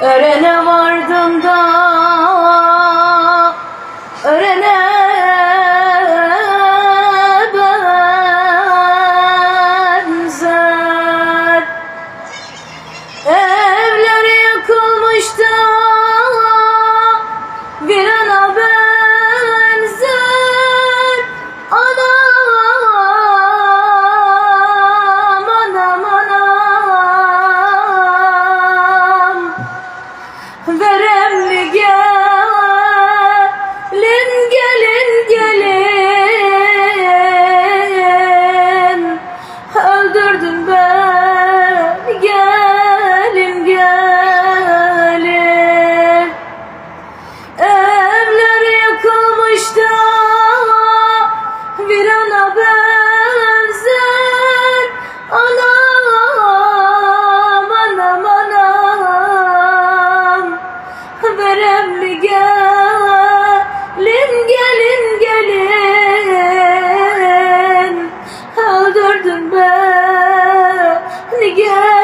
Örene vardım da Örene benzer. Evleri yıkılmıştı Gel verem mi gelin gelin. Gelin Aldırdın beni gelin